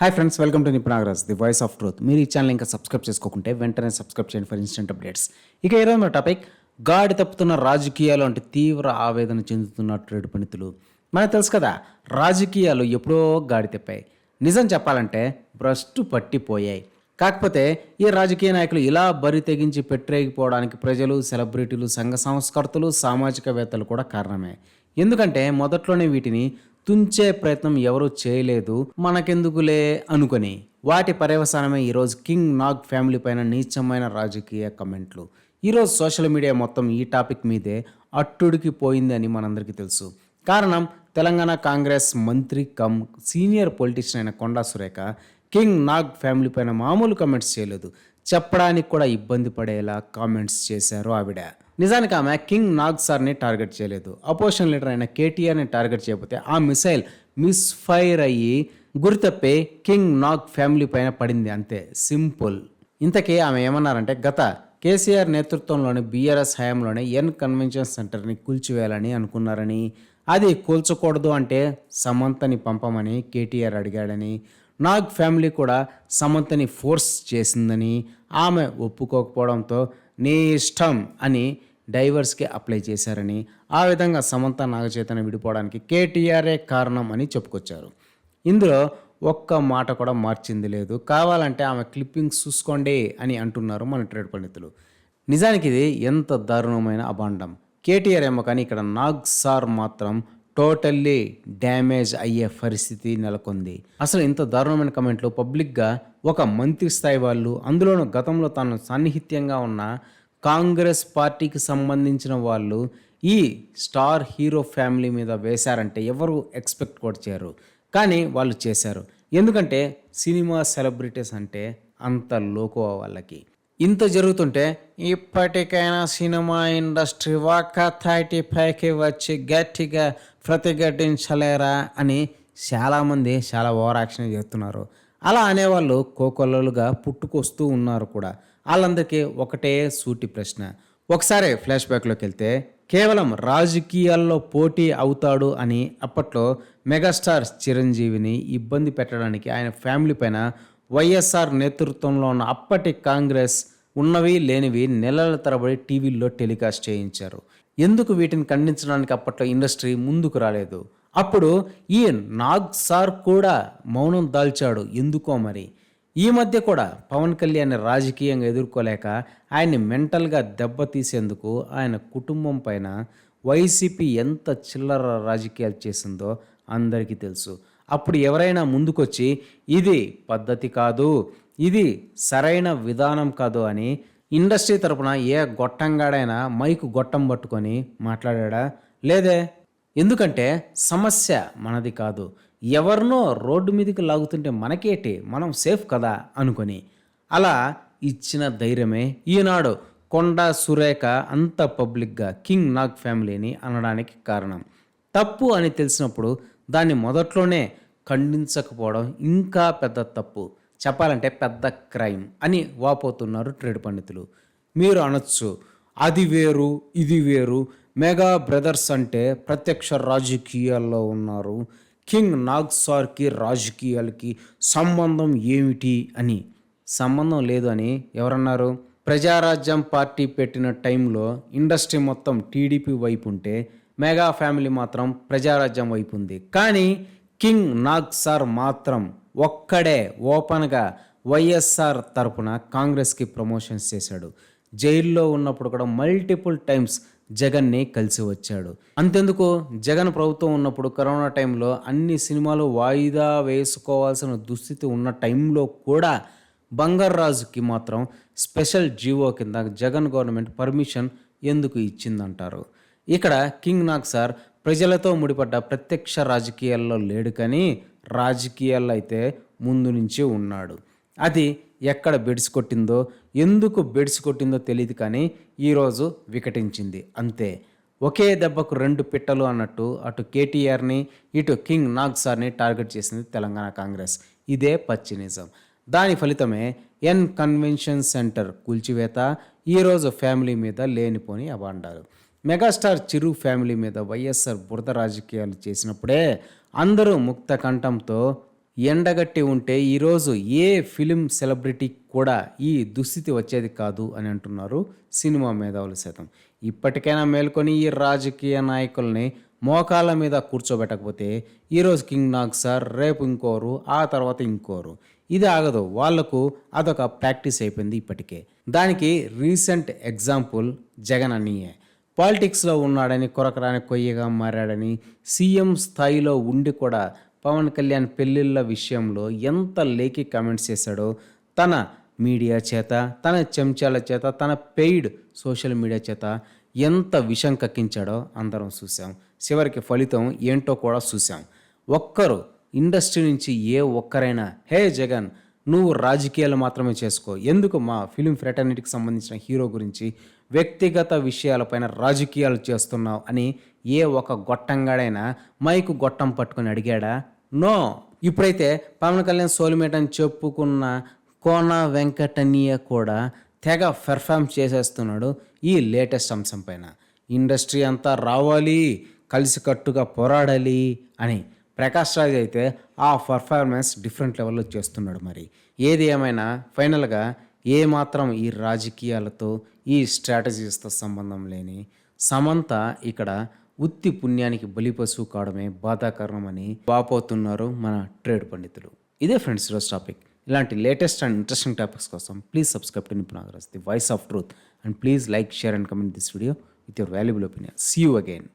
Hi friends welcome to నిపుణాగరాజ్ the voice of truth మీరు ఈ ఛానల్ ఇంకా సబ్స్క్రైబ్ చేసుకోకుంటే వెంటనే సబ్స్క్రైబ్ చేయండి ఫర్ ఇన్స్టెంట్ అప్డేట్స్ ఇక ఈరోజు మన టాపిక్ గాడి తప్పుతున్న రాజకీయాలు అంటే తీవ్ర ఆవేదన చెందుతున్న ట్రేడ్ పండితులు. మనకు తెలుసు కదా రాజకీయాలు ఎప్పుడో గాడి తెప్పాయి. నిజం చెప్పాలంటే భ్రష్టు పట్టిపోయాయి. కాకపోతే ఈ రాజకీయ నాయకులు ఇలా బరి తెగించి పెట్టరేగిపోవడానికి ప్రజలు సెలబ్రిటీలు సంఘ సంస్కర్తలు సామాజికవేత్తలు కూడా కారణమే. ఎందుకంటే మొదట్లోనే వీటిని తుంచే ప్రయత్నం ఎవరూ చేయలేదు మనకెందుకులే అనుకొని. వాటి పర్యవసానమే ఈరోజు కింగ్ నాగ్ ఫ్యామిలీ పైన నీచమైన రాజకీయ కమెంట్లు. ఈరోజు సోషల్ మీడియా మొత్తం ఈ టాపిక్ మీదే అట్టుడికి పోయిందని మనందరికీ తెలుసు. కారణం తెలంగాణ కాంగ్రెస్ మంత్రి కమ్ సీనియర్ పొలిటీషియన్ అయిన కొండా సురేఖ కింగ్ నాగ్ ఫ్యామిలీ పైన మామూలు కమెంట్స్ చేయలేదు. చెప్పడానికి కూడా ఇబ్బంది పడేలా కామెంట్స్ చేశారు ఆవిడ. నిజానికి ఆమె కింగ్ నాగ్ సార్ని టార్గెట్ చేయలేదు. అపోజిషన్ లీడర్ అయిన కేటీఆర్ని టార్గెట్ చేయకపోతే ఆ మిసైల్ మిస్ఫైర్ అయ్యి గురితప్పే కింగ్ నాగ్ ఫ్యామిలీ పైన పడింది అంతే. సింపుల్ ఇంతకీ ఆమె ఏమన్నారంటే గత కేసీఆర్ నేతృత్వంలోని బీఆర్ఎస్ హయాంలోనే ఎన్ కన్వెన్షన్ సెంటర్ని కూల్చివేయాలని అనుకున్నారని. అది కూల్చకూడదు అంటే సమంతని పంపమని కేటీఆర్ అడిగాడని. నాగ్ ఫ్యామిలీ కూడా సమంతని ఫోర్స్ చేసిందని ఆమె ఒప్పుకోకపోవడంతో నీ ఇష్టం అని డైవర్స్కి అప్లై చేశారని ఆ విధంగా సమంత నాగచైతన్య విడిపోవడానికి కేటీఆర్ఏ కారణం అని చెప్పుకొచ్చారు. ఇందులో ఒక్క మాట కూడా మార్చింది లేదు. కావాలంటే ఆమె క్లిప్పింగ్స్ చూసుకోండి అని అంటున్నారు మన ట్రేడ్ పండితులు. నిజానికి ఇది ఎంత దారుణమైన అభాండం. కేటీఆర్ ఏమో కానీ ఇక్కడ నాగ్ సార్ మాత్రం టోటల్లీ డ్యామేజ్ అయ్యే పరిస్థితి నెలకొంది. అసలు ఇంత దారుణమైన కమెంట్లు పబ్లిక్గా ఒక మంత్రి స్థాయి వాళ్ళు అందులోనూ గతంలో తాను సాన్నిహిత్యంగా ఉన్న కాంగ్రెస్ పార్టీకి సంబంధించిన వాళ్ళు ఈ స్టార్ హీరో ఫ్యామిలీ మీద వేశారంటే ఎవరు ఎక్స్పెక్ట్ కూడా చేయరు. కానీ వాళ్ళు చేశారు. ఎందుకంటే సినిమా సెలబ్రిటీస్ అంటే అంత లోకో వాళ్ళకి. ఇంత జరుగుతుంటే ఇప్పటికైనా సినిమా ఇండస్ట్రీ ఒక థర్టీ ఫైవ్కి వచ్చి గట్టిగా ప్రతిఘటించలేరా అని చాలామంది చాలా ఓవర్ యాక్షన్ చేస్తున్నారు. అలా అనేవాళ్ళు కోకొల్లలుగా పుట్టుకొస్తూ ఉన్నారు కూడా. వాళ్ళందరికీ ఒకటే సూటి ప్రశ్న. ఒకసారి ఫ్లాష్ బ్యాక్లోకి వెళ్తే కేవలం రాజకీయాల్లో పోటీ అవుతాడు అని అప్పట్లో మెగాస్టార్ చిరంజీవిని ఇబ్బంది పెట్టడానికి ఆయన ఫ్యామిలీ పైన వైఎస్ఆర్ నేతృత్వంలో ఉన్న అప్పటి కాంగ్రెస్ ఉన్నవి లేనివి నెలల తరబడి టీవీల్లో టెలికాస్ట్ చేయించారు. ఎందుకు వీటిని ఖండించడానికి అప్పట్లో ఇండస్ట్రీ ముందుకు రాలేదు? అప్పుడు ఈ నాగ్ సార్ కూడా మౌనం దాల్చాడు. ఎందుకో మరి? ఈ మధ్య కూడా పవన్ కళ్యాణ్ రాజకీయంగా ఎదుర్కోలేక ఆయన్ని మెంటల్గా దెబ్బతీసేందుకు ఆయన కుటుంబం పైన వైసీపీ ఎంత చిల్లర రాజకీయాలు చేసిందో అందరికీ తెలుసు. అప్పుడు ఎవరైనా ముందుకొచ్చి ఇది పద్ధతి కాదు ఇది సరైన విధానం కాదు అని ఇండస్ట్రీ తరపున ఏ గొట్టంగాడైనా మైకు గొట్టం పట్టుకొని మాట్లాడా లేదే. ఎందుకంటే సమస్య మనది కాదు. ఎవరినో రోడ్డు మీదకి లాగుతుంటే మనకేటి? మనం సేఫ్ కదా? అనుకొని. అలా ఇచ్చిన ధైర్యమే ఈనాడు కొండ సురేఖ అంత పబ్లిక్గా కింగ్ నాగ్ ఫ్యామిలీని అనడానికి కారణం. తప్పు అని తెలిసినప్పుడు దాన్ని మొదట్లోనే ఖండించకపోవడం ఇంకా పెద్ద తప్పు. చెప్పాలంటే పెద్ద క్రైమ్ అని వాపోతున్నారు ట్రేడ్ పండితులు. మీరు అనొచ్చు అది వేరు ఇది వేరు. మెగా బ్రదర్స్ అంటే ప్రత్యక్ష రాజకీయాల్లో ఉన్నారు. కింగ్ నాగ్ సార్కి రాజకీయాలకి సంబంధం ఏమిటి అని. సంబంధం లేదు అని ఎవరన్నారు? ప్రజారాజ్యం పార్టీ పెట్టిన టైంలో ఇండస్ట్రీ మొత్తం టీడీపీ వైపు ఉంటే మెగా ఫ్యామిలీ మాత్రం ప్రజారాజ్యం వైపు ఉంది. కానీ కింగ్ నాగ్ సార్ మాత్రం ఒక్కడే ఓపెన్గా వైఎస్ఆర్ తరపున కాంగ్రెస్కి ప్రమోషన్స్ చేశాడు. జైల్లో ఉన్నప్పుడు కూడా మల్టిపుల్ టైమ్స్ జగన్ని కలిసి వచ్చాడు. అంతెందుకు? జగన్ ప్రభుత్వం ఉన్నప్పుడు కరోనా టైంలో అన్ని సినిమాలు వాయిదా వేసుకోవాల్సిన దుస్థితి ఉన్న టైంలో కూడా బంగారాజుకి మాత్రం స్పెషల్ జీవో కింద జగన్ గవర్నమెంట్ పర్మిషన్ ఎందుకు ఇచ్చిందంటారు? ఇక్కడ కింగ్ నాగ్ సార్ ప్రజలతో ముడిపడ్డ ప్రత్యక్ష రాజకీయాల్లో లేడు కానీ రాజకీయాల్లో అయితే ముందు నుంచి ఉన్నాడు. అది ఎక్కడ బెడ్స్ కొట్టిందో ఎందుకు బెడ్స్ కొట్టిందో తెలియదు కానీ ఈరోజు వికటించింది. అంతే. ఒకే దెబ్బకు రెండు పిట్టలు అన్నట్టు అటు కేటీఆర్ని ఇటు కింగ్ నాగ్ సార్ని టార్గెట్ చేసింది తెలంగాణ కాంగ్రెస్. ఇదే పచ్చి నిజం. దాని ఫలితమే ఎన్ కన్వెన్షన్ సెంటర్ కూల్చివేత ఈరోజు ఫ్యామిలీ మీద లేనిపోని అవాండాలు. మెగాస్టార్ చిరు ఫ్యామిలీ మీద వైఎస్ఆర్ బురద రాజకీయాలు చేసినప్పుడే అందరూ ముక్త కంఠంతో ఎండగట్టి ఉంటే ఈరోజు ఏ ఫిలిం సెలబ్రిటీ కూడా ఈ దుస్థితి వచ్చేది కాదు అని అంటున్నారు సినిమా మేధావులు సైతం. ఇప్పటికైనా మేల్కొని ఈ రాజకీయ నాయకుల్ని మోకాళ్ళ మీద కూర్చోబెట్టకపోతే ఈరోజు కింగ్ నాగ్ సార్ రేపు ఇంకోరు ఆ తర్వాత ఇంకోరు. ఇది ఆగదు వాళ్ళకు అదొక ప్రాక్టీస్ అయిపోయింది ఇప్పటికే. దానికి రీసెంట్ ఎగ్జాంపుల్ జగన్ అన్నయ్యే. పాలిటిక్స్లో ఉన్నాడని కొరకరాని కొయ్యగా మారాడని సీఎం స్థాయిలో ఉండి కూడా పవన్ కళ్యాణ్ పెళ్ళిళ్ళ విషయంలో ఎంత లేకి కామెంట్స్ చేశాడో తన మీడియా చేత తన చెంచాల చేత తన పెయిడ్ సోషల్ మీడియా చేత ఎంత విషం కక్కించాడో అందరం చూసాం చివరికి ఫలితం ఏంటో కూడా చూసాం ఒక్కరు ఇండస్ట్రీ నుంచి ఏ ఒక్కరైనా హే జగన్ నువ్వు రాజకీయాలు మాత్రమే చేసుకో. ఎందుకు మా ఫిలిం ఫ్రెటర్నిటీకి సంబంధించిన హీరో గురించి వ్యక్తిగత విషయాలపైన రాజకీయాలు చేస్తున్నావు అని ఏ ఒక గొట్టంగాడైనా మైకు గొట్టం పట్టుకొని అడిగాడా? నో. ఇప్పుడైతే పవన్ కళ్యాణ్ సోల్మేట్ అని చెప్పుకున్న కోన వెంకటనీయ కూడా తెగ పెర్ఫామ్ చేసేస్తున్నాడు ఈ లేటెస్ట్ అంశం పైన. ఇండస్ట్రీ అంతా రావాలి కలిసికట్టుగా పోరాడాలి అని ప్రకాష్ రాజ్ అయితే ఆ పర్ఫార్మెన్స్ డిఫరెంట్ లెవెల్లో చేస్తున్నాడు మరి. ఏది ఏమైనా ఫైనల్గా ఏమాత్రం ఈ రాజకీయాలతో ఈ స్ట్రాటజీస్తో సంబంధం లేని సమంత ఇక్కడ ఉత్తి పుణ్యానికి బలిపశువు కావడమే బాధాకరణమని వాపోతున్నారు మన ట్రేడ్ పండితులు. ఇదే ఫ్రెండ్స్ ఈరోజు టాపిక్ ఇలాంటి లేటెస్ట్ అండ్ ఇంట్రెస్టింగ్ టాపిక్స్ కోసం please subscribe to నిపుణాగరస్ the voice of truth and please like share and comment this video with your valuable opinion see you again